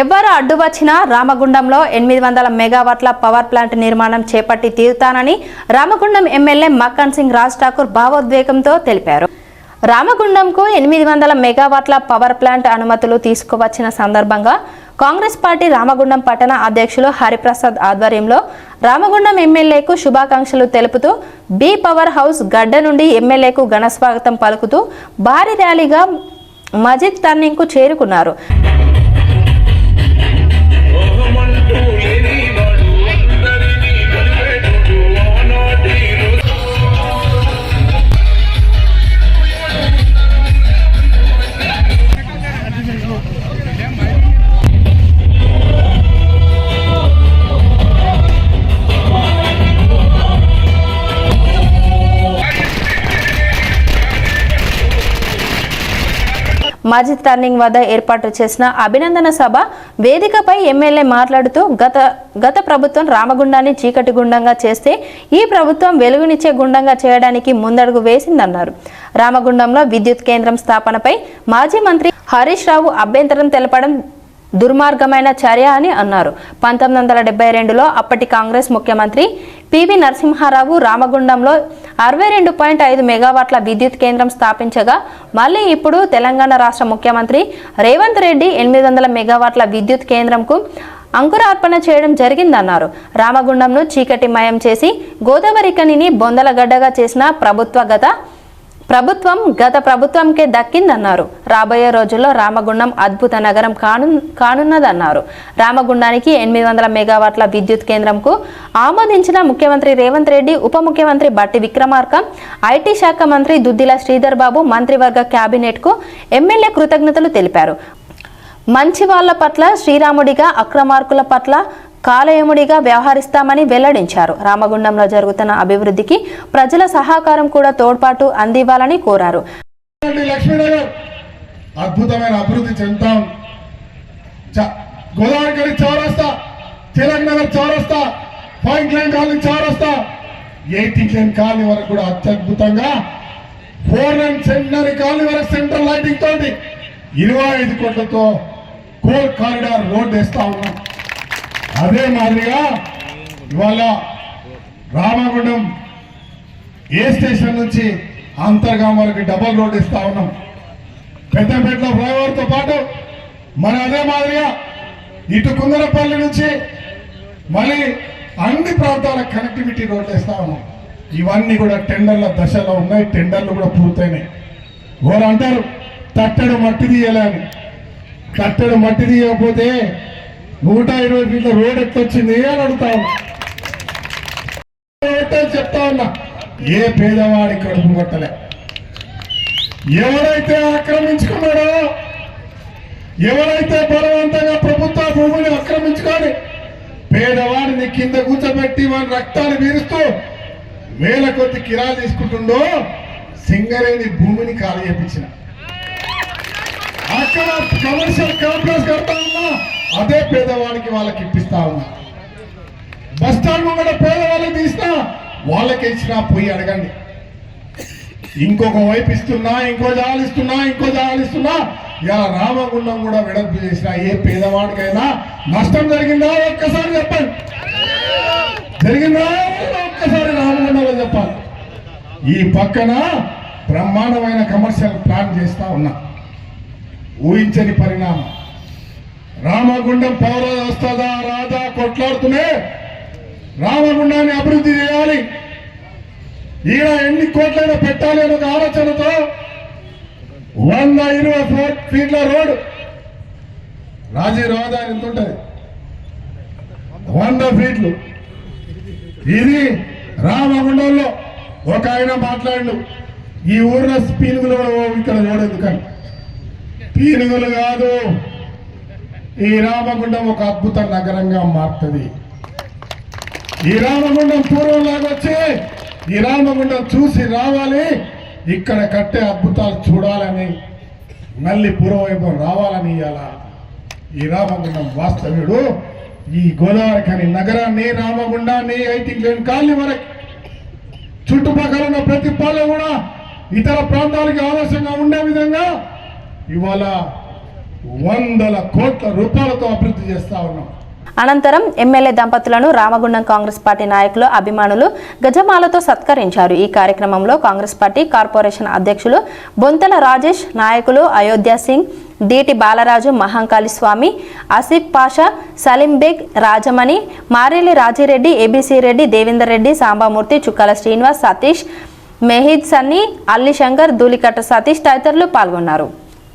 ఎవ్వరు అడ్డు వచ్చినా రామగుండంలో ఎనిమిది వందల మెగావాట్ల పవర్ ప్లాంట్ నిర్మాణం చేపట్టి తీరుతానని రామగుండం ఎమ్మెల్యే మక్కన్ సింగ్ రాజ్ ఠాకూర్ భావోద్వేగంతో తెలిపారు. రామగుండంకు ఎనిమిది వందల మెగావాట్ల పవర్ ప్లాంట్ అనుమతులు తీసుకువచ్చిన సందర్భంగా కాంగ్రెస్ పార్టీ రామగుండం పట్టణ అధ్యక్షులు హరిప్రసాద్ ఆధ్వర్యంలో రామగుండం ఎమ్మెల్యేకు శుభాకాంక్షలు తెలుపుతూ బి పవర్ హౌస్ గడ్డ నుండి ఎమ్మెల్యేకు ఘనస్వాగతం పలుకుతూ భారీ ర్యాలీగా మజిద్ టర్నింగ్కు చేరుకున్నారు. మాజీ టర్నింగ్ వద్ద ఏర్పాటు చేసిన అభినందన సభ వేదికపై ఎమ్మెల్యే మాట్లాడుతూ గత గత ప్రభుత్వం రామగుండాన్ని చీకటి గుండంగా చేస్తే ఈ ప్రభుత్వం వెలుగునిచ్చే గుండంగా చేయడానికి ముందడుగు వేసిందన్నారు. రామగుండంలో విద్యుత్ కేంద్రం స్థాపనపై మాజీ మంత్రి హరీష్ రావు అభ్యంతరం తెలపడం దుర్మార్గమైన చర్య అని అన్నారు. పంతొమ్మిది వందల డెబ్బై రెండులో అప్పటి కాంగ్రెస్ ముఖ్యమంత్రి పివి నరసింహారావు రామగుండంలో అరవై రెండు పాయింట్ ఐదు మెగావాట్ల విద్యుత్ కేంద్రం స్థాపించగా మళ్ళీ ఇప్పుడు తెలంగాణ రాష్ట్ర ముఖ్యమంత్రి రేవంత్ రెడ్డి ఎనిమిది వందల మెగావాట్ల విద్యుత్ కేంద్రంకు అంకురార్పణ చేయడం జరిగిందన్నారు. రామగుండంను చీకటిమయం చేసి గోదావరి కనిని బొందలగడ్డగా చేసిన ప్రభుత్వ గత ప్రభుత్వం గత ప్రభుత్వంకే దక్కిందన్నారు. రాబోయే రోజుల్లో రామగుండం అద్భుత నగరం కాను కానున్నదన్నారు. రామగుండానికి ఎనిమిది వందల మెగావాట్ల విద్యుత్ కేంద్రంకు ఆమోదించిన ముఖ్యమంత్రి రేవంత్ రెడ్డి ఉప ముఖ్యమంత్రి బట్టి విక్రమార్క ఐటీ శాఖ మంత్రి దుద్దిల శ్రీధర్ బాబు మంత్రివర్గ కేబినెట్కు ఎమ్మెల్యే కృతజ్ఞతలు తెలిపారు. మంచి వాళ్ళ పట్ల శ్రీరాముడిగా అక్రమార్కుల పట్ల కాలయముడిగా వ్యవహరిస్తామని వెల్లడించారు. రామగుండంలో జరుగుతున్న అభివృద్ధికి ప్రజల సహకారం కూడా తోడ్పాటు అందివ్వాలని కోరారు. అద్భుతమైన అభివృద్ధి చెందుతాం. గోదావరి గడి చౌరస్తా తిలక్ నగర్ చౌరస్తా పాయింట్ లైన్ కాలనీ చౌరస్తా ఎయిటీన్ లైన్ కాలనీ వరకు కూడా అత్యద్భుతంగా ఫోర్ లైన్ సెంటర్ కాలనీ వరకు సెంట్రల్ లైటింగ్ తోటి ఇరవై ఐదు కోట్లతో కోల్ కారిడార్ రోడ్ వేస్తా ఉన్నాం. అదే మాదిరిగా ఇవాళ రామగుండం ఏ స్టేషన్ నుంచి అంతర్గాం వరకు డబల్ రోడ్ ఇస్తా ఉన్నాం. పెద్దపేటలో ఫ్లైఓవర్తో పాటు మరి అదే మాదిరిగా ఇటు కుందరపల్లి నుంచి మళ్ళీ అన్ని ప్రాంతాల కనెక్టివిటీ రోడ్లు ఇస్తా ఉన్నాం. ఇవన్నీ కూడా టెండర్ల దశలో ఉన్నాయి. టెండర్లు కూడా పూర్తయినాయి. వారు అంటారు తట్టడు మట్టి తీయాలని తట్టడు మట్టి తీయకపోతే నూట ఇరవై ఫీట్ల రోడ్ ఎట్లొచ్చింది అని అడుగుతా ఉన్నా. చెప్తా ఉన్నా. ఏ పేదవాడి కడుపు కొట్టలే. ఎవరైతే ఆక్రమించుకున్నాడో ఎవరైతే బలవంతంగా ప్రభుత్వ భూమిని ఆక్రమించుకొని పేదవాడిని కింద కూర్చోబెట్టి వాడి రక్తాన్ని వీరుస్తూ వేల కొద్ది కిరా తీసుకుంటుండో సింగరేణి భూమిని ఖాళీ చేయించిన అక్కడ కమర్షియల్ కాంప్లెక్స్ కడతా ఉన్నా. అదే పేదవాడికి వాళ్ళకి ఇప్పిస్తా ఉన్నా. బస్ స్టాండ్ ముంగడ పేదవాళ్ళకి తీసినా వాళ్ళకి ఇచ్చినా పోయి అడగండి. ఇంకొక వైపు ఇస్తున్నా ఇంకో జాలిస్తున్నా ఇంకో జాలిస్తున్నా ఇలా రామగుండం కూడా వెడల్పు చేసిన ఏ పేదవాడికైనా నష్టం జరిగిందా? ఒక్కసారి చెప్పండి. జరిగిందా? ఒక్కసారి రామగుండంలో చెప్పాలి. ఈ పక్కన బ్రహ్మాండమైన కమర్షియల్ ప్లాన్ చేస్తా ఉన్నా. ఊహించని పరిణామం. రామగుండం పౌర వస్తుందా రాదా కొట్లాడుతూనే రామగుండాన్ని అభివృద్ధి చేయాలి. ఈడ ఎన్ని కోట్లైనా పెట్టాలి అనే ఒక ఆలోచనతో వంద ఇరవై ఫోట్ ఫీట్ల రోడ్ రాజీ రహదారి ఎంత ఉంటుంది? వంద ఫీట్లు. ఇది రామగుండంలో ఒక ఆయన మాట్లాడు ఈ ఊర్లో పీనుగులు కూడా ఓ ఇక్కడ రోడ్ ఎందుకని? పీనుగులు కాదు. ఈ రామగుండం ఒక అద్భుత నగరంగా మారుతుంది. ఈ రామగుండం పూర్వంలాగా వచ్చి ఈ రామగుండం చూసి రావాలి ఇక్కడ కట్టే అద్భుతాలు చూడాలని మళ్ళీ పూర్వవైభవం రావాలని ఇలా ఈ రామగుండం వాస్తవ్యుడు ఈ గోదావరి కానీ నగరాన్ని రామగుండాన్ని ఐటింగ్ లేని కాలనీ వరకు చుట్టుపక్కల ఉన్న ప్రతి పల్లె కూడా ఇతర ప్రాంతాలకి ఆదర్శంగా ఉండే విధంగా ఇవాళ వందల కోట్ల రూపాయలతో అభివృద్ధి చేస్తా ఉన్నాం. అనంతరం ఎమ్మెల్యే దంపతులను రామగుండం కాంగ్రెస్ పార్టీ నాయకులు అభిమానులు గజమాలతో సత్కరించారు. ఈ కార్యక్రమంలో కాంగ్రెస్ పార్టీ కార్పొరేషన్ అధ్యక్షులు బొంతల రాజేష్ నాయకులు అయోధ్య సింగ్ దీటి బాలరాజు మహంకాళి స్వామి ఆసిఫ్ పాషా సలీం బేగ్ రాజమణి మారేలి రాజిరెడ్డి ఏబీసీ రెడ్డి దేవేందర్ రెడ్డి సాంబామూర్తి చుక్కల శ్రీనివాస్ సతీష్ మెహీద్ సన్నీ అల్లి శంకర్ ధూలికట్ట సతీష్ తదితరులు పాల్గొన్నారు.